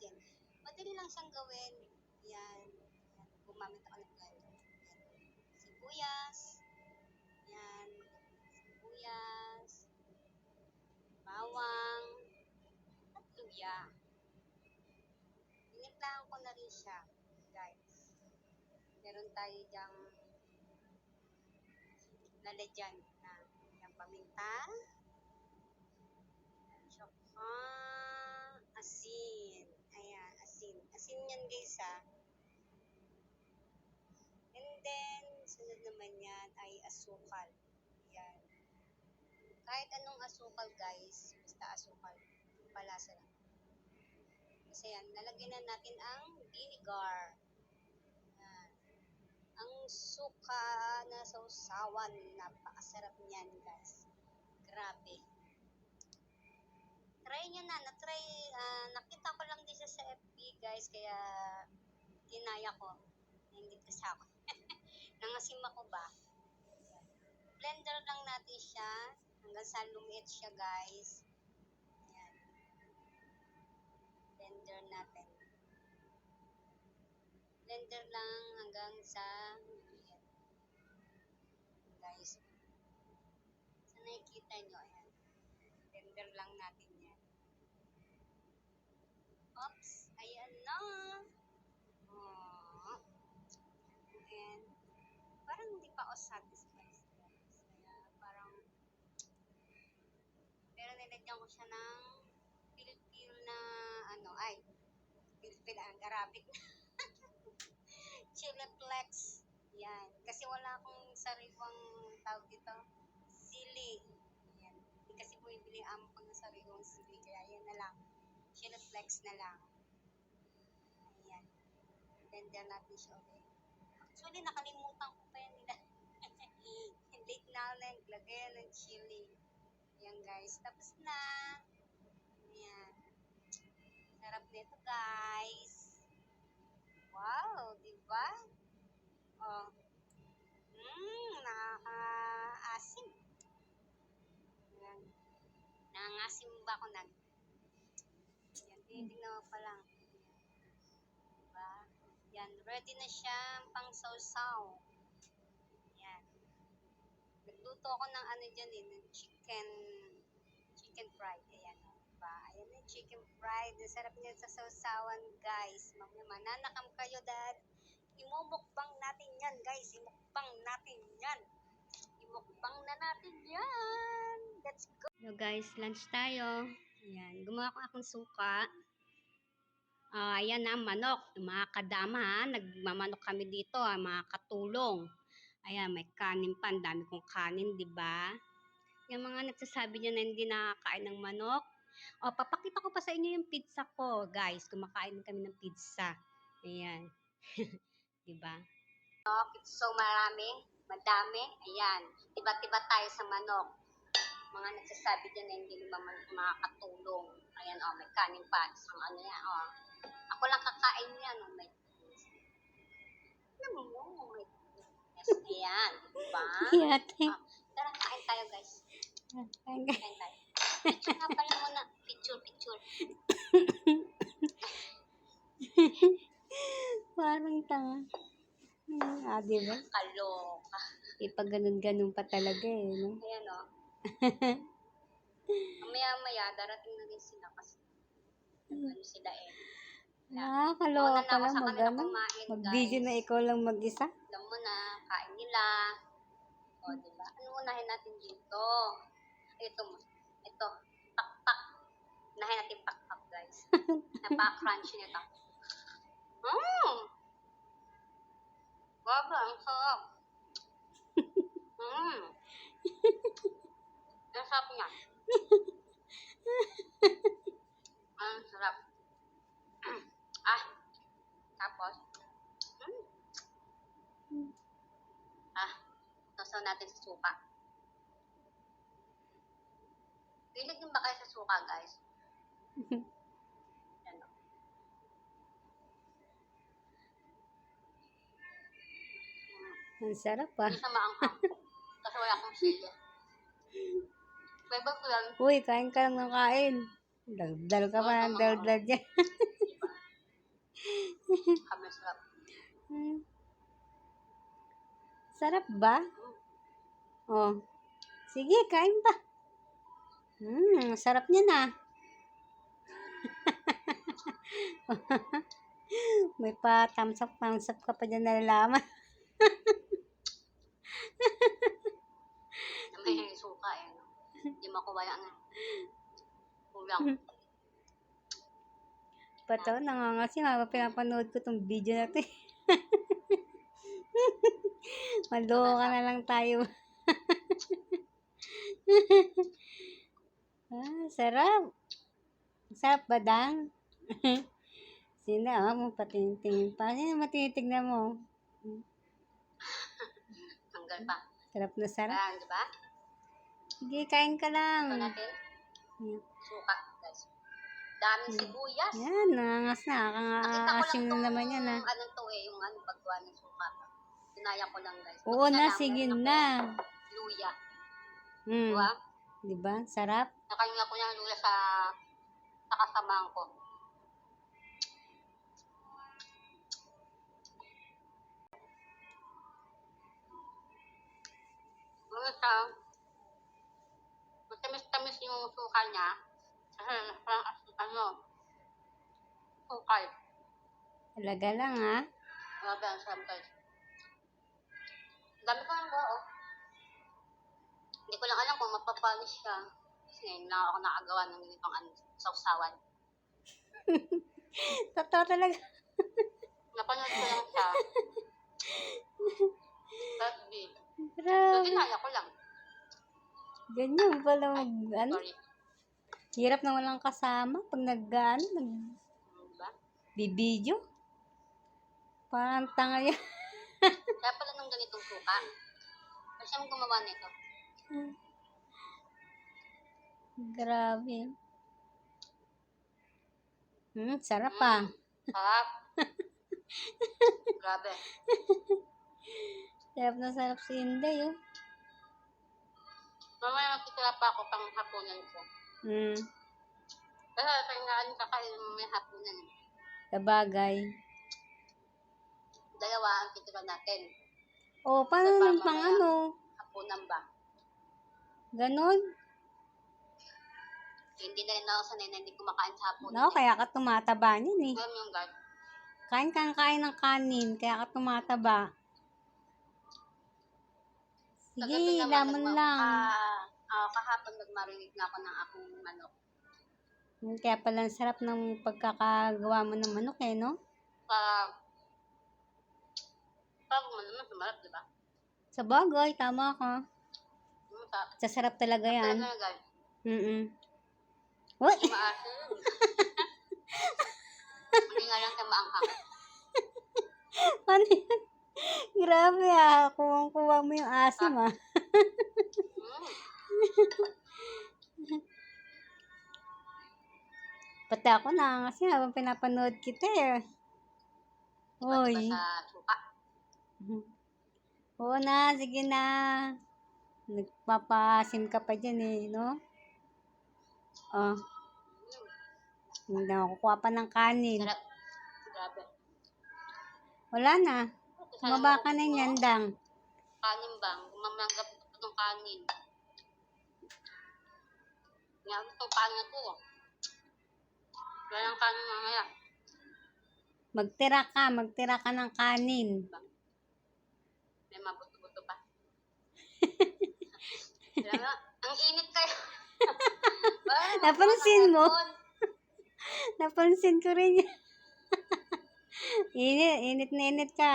ingredient. Madali lang siyang gawin. Yan. Yan. Gumamit ako ng blender. Yan. Sibuyas. Yan. Sibuyas. Bawang. At luya. Inimplahan ko na rin siya, guys. Meron tayo diyang lalagyan na yung paminta. Tsaka asin. Yan guys ha. And then, sunod naman yan ay asukal. Yan. Kahit anong asukal guys, basta asukal. Palasa lang. Kasi yan, nalagyan na natin ang vinegar. Yan. Ang suka na sausawan, napakasarap niyan guys. Grabe. Try nyo na, na-try, ah, nakita ko lang din siya sa FB guys, kaya tinaya ko. Naingit kasi ako. Nangasim ako ba? Blender lang natin siya, hanggang sa lumiit siya guys. Yan. Blender natin blender lang hanggang sa ayan. guys sa nakikita nyo ayan blender lang natin oops ayan na oh. and parang hindi pa ako satisfied kaya parang pero nilagyan ko siya ng pil-pil na ano ay pil-pil ang Arabic Chiliplex. Yan. Kasi wala akong sariwang tawag dito. Sili. Yan. Hindi kasi bumibili ang pang sariwang sili. Kaya yan na lang. Chiliplex na lang. Ayan. Blender natin siya ulit. Actually, nakalimutan ko pa yan nila. Late na ako naglagay ng chili. Yan guys. Tapos na. Ayan. Sarap nito guys. Wow, di ba? Oh. Mmm, nakaka-asim. Yan. Nangangasim ba ako nag? Tinitignan mo pa lang. Diba? Yan, ready na siya pang sausaw. Yan. Nagluto ako ng ano dyan eh, ng chicken, chicken fried. Ayan, oh, diba? Ayan na, chicken fried. Ang sarap niya sa sausawan, guys. Mamaya mananakam kayo, dad. Imumukbang natin yan, guys. Imukbang natin yan. Imukbang na natin yan. Let's go. Hello, guys. Lunch tayo. Ayan. Gumawa ko akong suka. Ah, ayan na, manok. Mga kadama, ha. Nagmamanok kami dito, ha. Mga katulong. Ayan, may kanin pa. Ang dami kong kanin, di ba? Yung mga nagsasabi niya na hindi nakakain ng manok. O, papakita ko pa sa inyo yung pizza ko, guys. Kumakain kami ng pizza. Ayan. di ba? So, marami. Madami. Ayan. Tiba-tiba tayo sa manok. Mga nagsasabi dyan na hindi naman makakatulong. Ayan, oh, may kanin pa. Isang ano yan, oh. Ako lang kakain yan, oh, may Alam mo, may Yes, ayan, di ba? Yate. Ah, tara, kain tayo, guys. Kain tayo. Tsaka pala muna, picture, picture. Parang tanga. Ah, di ba? Kaloka. Ipag ganun-ganun pa talaga eh, no? Ayan, oh. Maya-maya, darating na rin sila kasi ano sila eh. Nakakaloka Mauna na ka lang sa mag ano? Mag-video na ikaw lang mag-isa? Alam mo na, kain nila. O, di ba? Ano unahin natin dito? Ito mo. Ito. Pakpak. Unahin natin pakpak, guys. Napaka-crunchy nito. Mmm! Baba, ang sarap. Mmm! Ang sarap niya. Ang sarap. ah! Tapos, mm. Ah, sasaw natin sa suka. Pilig din ba kayo sa suka, guys? Ano? Ang sarap ah. Hindi sa maanghang. Kasi wala akong sili. Ko yan. Uy, kain ka lang ng kain. Daldal ka pa ng daldal dyan. Kami sarap. Hmm. Sarap ba? Oh. Sige, kain pa. Hmm, sarap niya na. May pa thumbs up, thumbs up ka pa dyan nalalaman. May suka eh. Hindi makuha yan. eh. Kulang. Pato, nangangasin habang pinapanood ko tong video na to. eh. Maloka na lang tayo. ah, sarap. Sarap ba, Dang? Sino, ah, mo patingin pa. Sino matitignan mo? Hanggang pa. Sarap na sarap. Ayan, di ba? Sige, kain ka Ito lang. natin. Yan. Suka, guys. Daming sibuyas. Yan, nangangas na. Kakaasim na naman yan, ah. ano to eh, yung ano, pagkuha ng suka. Tinaya ko lang, guys. Oo Pag na, sige na. Luya. Hmm. Diba? Diba? Sarap. Nakahinga ko ng luya sa sa kasamahan ko. Ano siya? Matamis-tamis yung suka niya. Kasi parang ano, sukal. Talaga lang, ha? Grabe, ang sarap guys. Dami ko ng buo. Hindi ko lang alam kung mapapalis siya. Kasi ngayon lang ako nakagawa ng ganitong ano, sausawan. Totoo talaga. Napanood ko lang siya. But, big. So, Grabe. dinaya ko lang. Ganyan pala mag, ano, hirap na walang kasama pag nag, ano, nag, Diba? bibidyo. Parang tanga yan. Kaya pala nung ganitong suka. Kasi siyang gumawa nito. Grabe. Hmm, sarap pa. Sarap. Grabe. Sarap na sarap si Inday, oh. Mamaya magtitira pa ako pang hapunan ko. Hmm, Kasi pag naan kakain mo may hapunan. sabagay. Dalawa ang titira natin. Oh, paano Sa naman pang mamaya. ano? Hapunan ba? Ganon? Hindi na rin ako sanay na hindi kumakain sa hapunan. No, kaya ka tumataba niyan eh. Alam yung guys. Kain kang kain ng kanin, kaya ka tumataba. Naman, lamon nagma- lang. ah, ah, kahapon nagmarinig na ako ng akong manok. Hmm, Kaya pala ang sarap ng pagkakagawa mo ng manok eh, no? Para, para mo naman sumarap, di ba? Sa bagay, tama ka. Yung sa, Sasarap talaga yan. Talaga guys. Mm-mm. Uy! Maasim. Hindi nga lang siya maanghang. Ano yan? Grabe ah. Kuwang-kuwa mo yung asim ah. Pati ako na kasi habang pinapanood kita eh. Uy. Oo na, sige na. Nagpapasim ka pa dyan eh, no? Oh. Hindi na kukuha pa ng kanin. Sarap. Grabe. Wala na. Sana Mabaka na maubos mo. yan, dang. Kanin bang? Gumamanggap ko ng kanin. Nga gusto kanin ko. Wala ng kanin mamaya. Magtira ka, magtira ka ng kanin. May mabuto-buto pa. Ang init kayo. Ay, Napansin mo? Napansin ko rin yan. Init, init na init ka.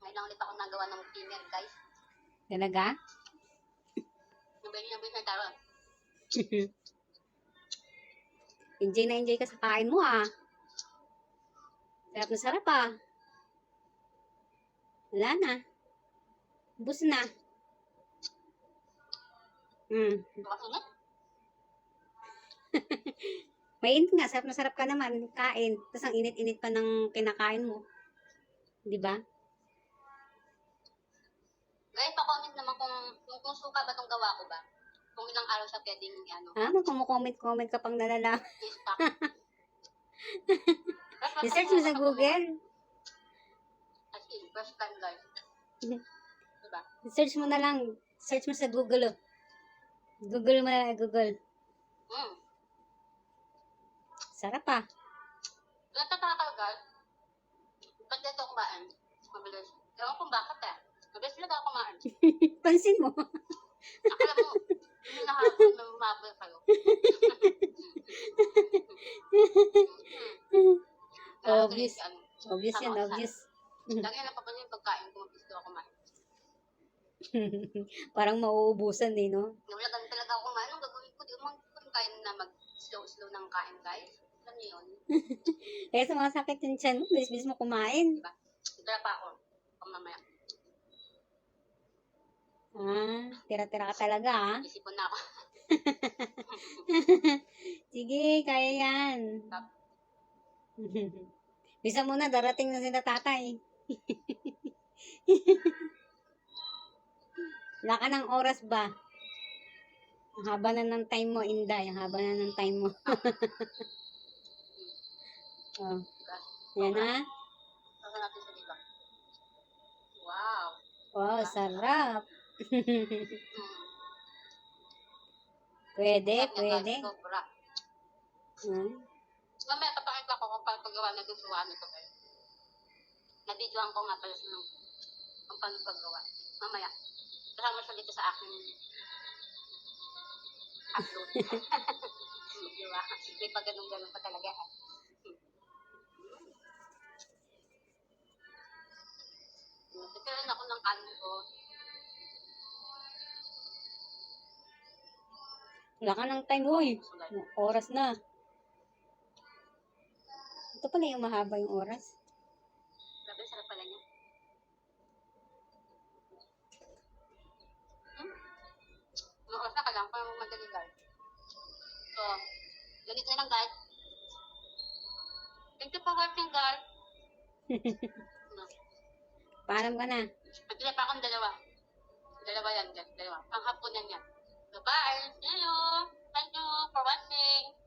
Ngayon lang ulit ako nagawa ng dinner, guys. Talaga? Nabili na na taro. enjoy na enjoy ka sa kain mo ah. Sarap na sarap ah. Wala na. Bus na. Hmm. Masunod? Mainit nga, sarap na sarap ka naman kain. Tapos ang init-init pa ng kinakain mo. Di ba? Ay, pa-comment naman kung, kung, kung suka ba itong gawa ko ba? Kung ilang araw siya pwedeng, ano, Ah, magkumu-comment-comment ka pang nalala. I-search mo sa Google. As in, first time guys. Diba? Search mo na lang. Search mo sa Google. oh. Google mo na lang, Google. Mm. Sarap ah. Natataka guys. Ba't ito kumain? Mabilis. Ewan kung bakit eh. Mabilis talaga ako kumain. Pansin mo. Akala mo, hindi na umabot kayo. Obvious. Ano, Obvious yan, obvious. Lagi na pa yung pagkain ko, mabilis ko ako kumain. Parang mauubusan eh, no? Wala talaga ako kumain. Anong gagawin ko? Di mo kain na mag-slow-slow ng kain guys. Yun? Kaya sumasakit yung tiyan mo, bilis-bilis mo kumain. Tara pa ako. Kung mamaya. Ah, tira-tira ka talaga ah. Isipon na ako. Sige, kaya yan. Bisa muna, darating na sila tatay. Wala ka ng oras ba? Ang haba na ng time mo, Inday. Ang haba na ng time mo. Oh. Yan ha. Diba? Wow. Wow, sarap. Pwede, Sarap pwede. guys. Sobra. Hmm. Mamaya papakita ko kung paano paggawa na gustuhan nito guys. Nabidyoan ko nga pala sa nung kung paano paggawa. Mamaya. Kasama siya dito sa aking upload. Di ba? May pag ganun-ganun pa talaga. eh. Nagkaroon ako ng kanin ko. Wala ka ng time, uy. Oras na. Ito pala yung mahaba yung oras. Grabe, sarap pala niya. Hmm? Oras na ka lang, parang madali guys. So, ganito na lang guys. Thank you for watching guys. Paalam ka na. Pagkila pa akong dalawa. Dalawa yan dalawa. Panghapon yan yan. So, bye! See you! Thank you for watching!